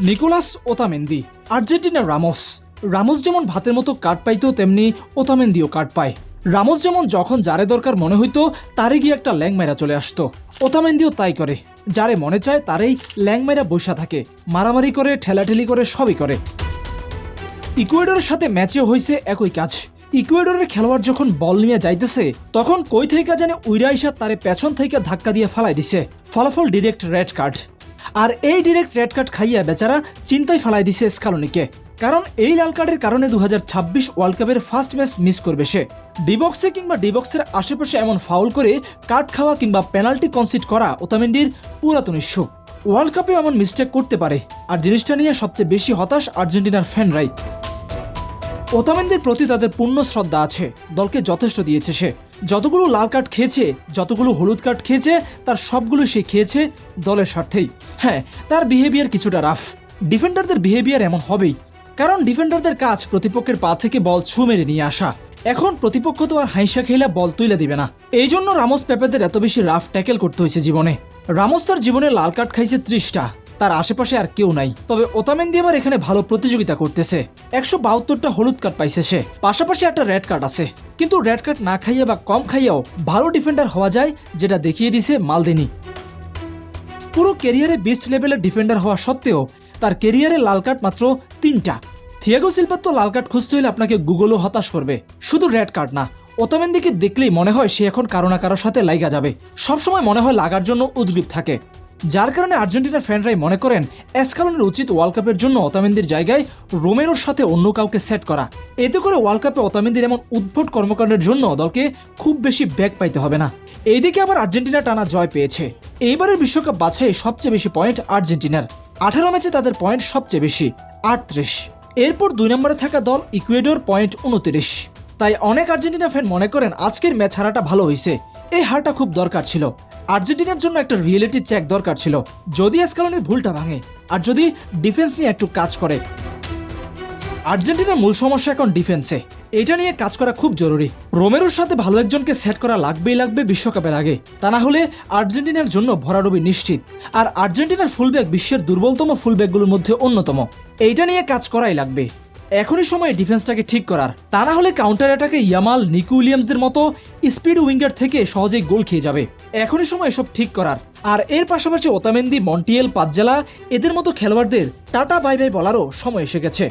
Nicolas Otamendi আর্জেন্টিনার Ramos. Ramos যেমন ভাতের মতো কাট পাইতো তেমনি ওতামেন্দিও কাট পায়। রামোস যেমন যখন যারে দরকার মনে হইতো, তারে গিয়ে একটা ল্যাং মেরা চলে আসতো। ওতামেন্দিও তাই করে। যারে মনে চায়, তারেই ল্যাং মেরা বসা থাকে। মারামারি করে, ঠেলাঠেলি করে, সবই করে। ইকুয়েডরের সাথে ম্যাচেও হয়েছে একই কাজ। ইকুয়েডরের খেলোয়াড় যখন বল নিয়ে যাইতেছে, তখন কই থেকে জানে উইরাইসা তারে পেছন থেকে ধাক্কা দিয়ে ফালাই দিছে। ফলাফল ডিরেক্ট রেড কার্ড আর এই ডিরেক্ট রেড কার্ড খাইয়া বেচারা চিন্তায় ফালাই দিছে স্কালোনিকে। কারণ এই লাল কার্ডের কারণে দু হাজার ছাব্বিশ ওয়ার্ল্ড কাপের ফার্স্ট ম্যাচ মিস করবে সে। ডিবক্সে কিংবা ডিবক্সের আশেপাশে এমন ফাউল করে কার্ড খাওয়া কিংবা পেনাল্টি কনসিড করা ওতামেন্ডির পুরাতন ইস্যু। ওয়ার্ল্ড কাপে এমন মিস্টেক করতে পারে। আর জিনিসটা নিয়ে সবচেয়ে বেশি হতাশ আর্জেন্টিনার ফ্যানরাই ওতামেন্দের প্রতি তাদের পূর্ণ শ্রদ্ধা আছে। দলকে যথেষ্ট দিয়েছে সে। যতগুলো লাল কার্ড খেয়েছে, যতগুলো হলুদ কার্ড খেয়েছে, তার সবগুলো সে খেয়েছে দলের স্বার্থেই। হ্যাঁ তার বিহেভিয়ার কিছুটা রাফ ডিফেন্ডারদের বিহেভিয়ার এমন হবেই, কারণ ডিফেন্ডারদের কাজ প্রতিপক্ষের পা থেকে বল ছু মেরে নিয়ে আসা। এখন প্রতিপক্ষ তো আর হাইসা খেলে বল তুলে দিবে না। এই জন্য রামোস পেপেদের এত বেশি রাফ ট্যাকেল করতে হয়েছে জীবনে। রামোস তার জীবনে লাল কার্ড খাইছে ত্রিশটা। তার আশেপাশে আর কেউ নাই। তবে ওতামেন্দি আবার এখানে ভালো প্রতিযোগিতা করতেছে। একশো বাহাত্তরটা হলুদ কার্ড পাইছে সে। পাশাপাশি একটা রেড কার্ড আছে। কিন্তু রেড কার্ড না খাইয়ে বা কম খাইয়াও ভালো ডিফেন্ডার হওয়া যায়, যেটা দেখিয়ে দিছে মালদিনি। পুরো কেরিয়ারে বেস্ট লেভেলের ডিফেন্ডার হওয়া সত্ত্বেও তার কেরিয়ারে লাল কার্ড মাত্র তিনটা। থিয়াগো সিলভার তো লাল কার্ড খুঁজতে হলে আপনাকে গুগলও হতাশ করবে। শুধু রেড কার্ড না, ওতামেন্দিকে দেখলেই মনে হয় সে এখন কারও না কারোর সাথে লাইগা যাবে। সবসময় মনে হয় লাগার জন্য উদ্গ্রীব থাকে। যার কারণে আর্জেন্টিনার ফ্যানরাই মনে করেন এসকালনের উচিত ওয়ার্ল্ড কাপের জন্য ওতামেন্দির জায়গায় রোমেরোর সাথে অন্য কাউকে সেট করা। এতে করে ওয়ার্ল্ড কাপে ওতামেন্দির এমন উদ্ভট কর্মকাণ্ডের জন্য দলকে খুব বেশি ব্যাক পাইতে হবে না। এইদিকে আবার আর্জেন্টিনা টানা জয় পেয়েছে। এইবারের বিশ্বকাপ বাছাই সবচেয়ে বেশি পয়েন্ট আর্জেন্টিনার। আঠারো ম্যাচে তাদের পয়েন্ট সবচেয়ে বেশি, আটত্রিশ। এরপর দুই নম্বরে থাকা দল ইকুয়েডর পয়েন্ট উনত্রিশ। তাই অনেক আর্জেন্টিনা ফ্যান মনে করেন আজকের ম্যাচ হারাটা ভালো হয়েছে এই হারটা খুব দরকার ছিল। আর্জেন্টিনার জন্য একটা রিয়েলিটি চেক দরকার ছিল। যদি এসকালনের ভুলটা ভাঙে, আর যদি ডিফেন্স নিয়ে একটু কাজ করে। আর্জেন্টিনার মূল সমস্যা এখন ডিফেন্সে এটা নিয়ে কাজ করা খুব জরুরি। রোমেরোর সাথে ভালো একজনকে সেট করা লাগবেই লাগবে বিশ্বকাপের আগে। তা না হলে আর্জেন্টিনার জন্য ভরাডুবি নিশ্চিত। আর আর্জেন্টিনার ফুলব্যাক বিশ্বের দুর্বলতম ফুলব্যাকগুলোর মধ্যে অন্যতম। এইটা নিয়ে কাজ করাই লাগবে। এখনই সময় ডিফেন্সটাকে ঠিক করার। তা না হলে কাউন্টার অ্যাটাকে ইয়ামাল, নিকু উইলিয়ামসদের মতো স্পিড উইঙ্গার থেকে সহজেই গোল খেয়ে যাবে। এখনই সময় সব ঠিক করার। আর এর পাশাপাশি ওতামেন্দি, মন্টিয়েল, পাজ্জালা এদের মতো খেলোয়াড়দের টাটা বাই বাই বলারও সময় এসে গেছে।